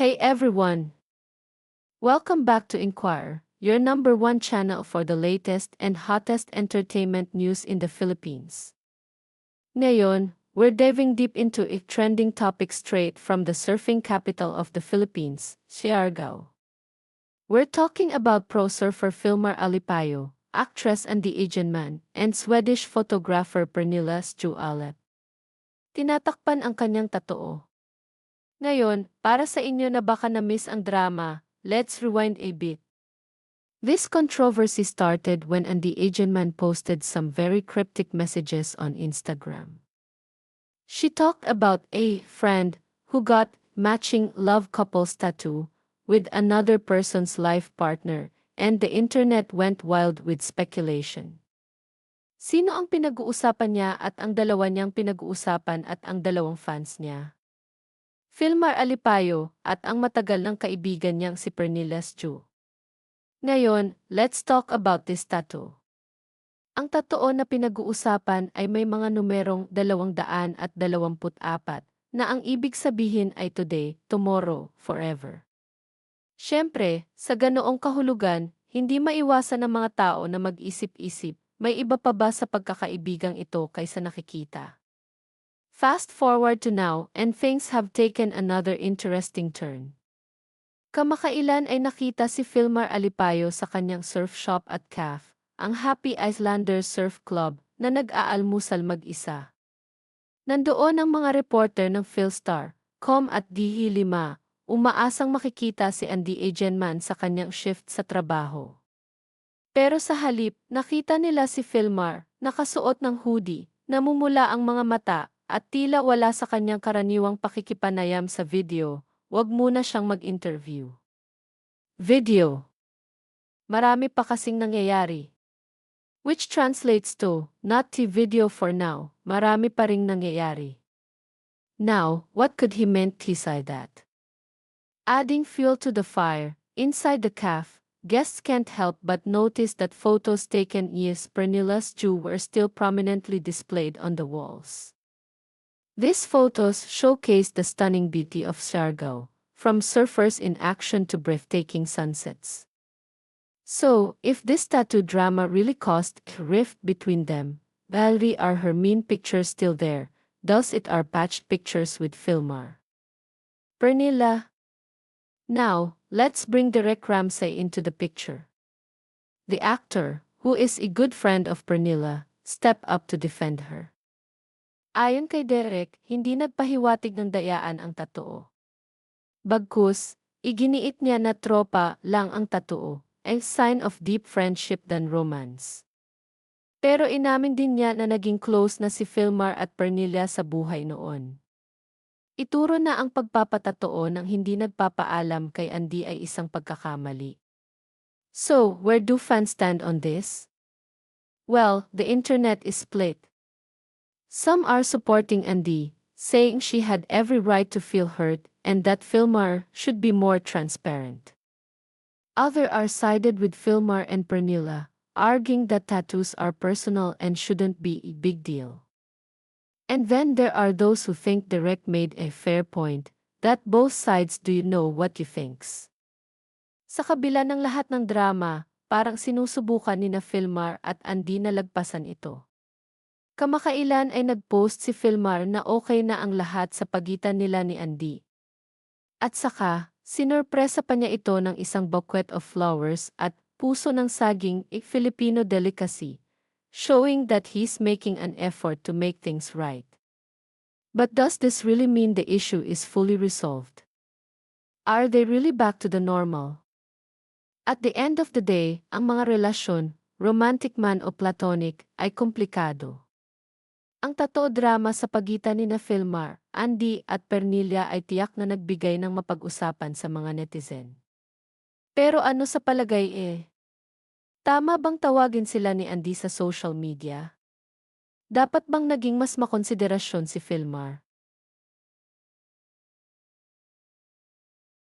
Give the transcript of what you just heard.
Hey everyone! Welcome back to Inquire, your number one channel for the latest and hottest entertainment news in the Philippines. Ngayon, we're diving deep into a trending topic straight from the surfing capital of the Philippines, Siargao. We're talking about pro surfer Filmar Alipayo, actress and the Asian man, and Swedish photographer Pernilla Stualep. Tinatakpan ang kanyang tatoo. Ngayon, para sa inyo na baka na-miss ang drama, let's rewind a bit. This controversy started when an the Asian man posted some very cryptic messages on Instagram. She talked about a friend who got matching love couples tattoo with another person's life partner and the internet went wild with speculation. Sino ang pinag-uusapan niya at ang dalawa niyang pinag-uusapan at ang dalawang fans niya? Filmar Alipayo at ang matagal ng kaibigan niyang si Pernillas Chu. Ngayon, let's talk about this tattoo. Ang totoo na pinag-uusapan ay may mga numerong 224 na ang ibig sabihin ay today, tomorrow, forever. Siyempre, sa ganoong kahulugan, hindi maiwasan ng mga tao na mag-isip-isip, may iba pa ba sa pagkakaibigang ito kaysa nakikita? Fast forward to now, and things have taken another interesting turn. Kamakailan ay nakita si Filmar Alipayo sa kanyang surf shop at CAF, ang Happy Islanders Surf Club, na nag-aalmusal mag-isa. Nandoon ang mga reporter ng Philstar, Com at DH5, umaasang makikita si Andy Agenman sa kanyang shift sa trabaho. Pero sa halip, nakita nila si Filmar, nakasuot ng hoodie, namumula ang mga mata, at tila wala sa kanyang karaniwang pakikipanayam sa video, wag muna siyang mag-interview. Video. Marami pa kasing nangyayari. Which translates to, not the video for now, marami pa ring nangyayari. Now, what could he meant he said that? Adding fuel to the fire, inside the calf, guests can't help but notice that photos taken years Pernilla's Jew were still prominently displayed on the walls. These photos showcase the stunning beauty of Siargao, from surfers in action to breathtaking sunsets. So, if this tattoo drama really caused a rift between them, Valerie are her mean pictures still there, thus it are patched pictures with Filmar. Pernilla. Now, let's bring Derek Ramsay into the picture. The actor, who is a good friend of Pernilla, step up to defend her. Ayon kay Derek, hindi nagpahiwatig ng dayaan ang totoo. Bagkus, iginiit niya na tropa lang ang totoo, a sign of deep friendship than romance. Pero inamin din niya na naging close na si Filmar at Pernilla sa buhay noon. Ituro na ang pagpapatatoo ng hindi nagpapaalam kay Andy ay isang pagkakamali. So, where do fans stand on this? Well, the internet is split. Some are supporting Andy, saying she had every right to feel hurt and that Filmar should be more transparent. Others are sided with Filmar and Pernilla, arguing that tattoos are personal and shouldn't be a big deal. And then there are those who think Derek made a fair point, that both sides do you know what you thinks. Sa kabila ng lahat ng drama, parang sinusubukan ni na Filmar at Andy na lagpasan ito. Kamakailan ay nag-post si Filmar na okay na ang lahat sa pagitan nila ni Andy. At saka, sinurpresa pa niya ito ng isang bouquet of flowers at puso ng saging a Filipino delicacy, showing that he's making an effort to make things right. But does this really mean the issue is fully resolved? Are they really back to the normal? At the end of the day, ang mga relasyon, romantic man o platonic, ay komplikado. Ang tato drama sa pagitan ni na Filmar, Andy at Pernilla ay tiyak na nagbigay ng mapag-usapan sa mga netizen. Pero ano sa palagay eh? Tama bang tawagin sila ni Andy sa social media? Dapat bang naging mas makonsiderasyon si Filmar?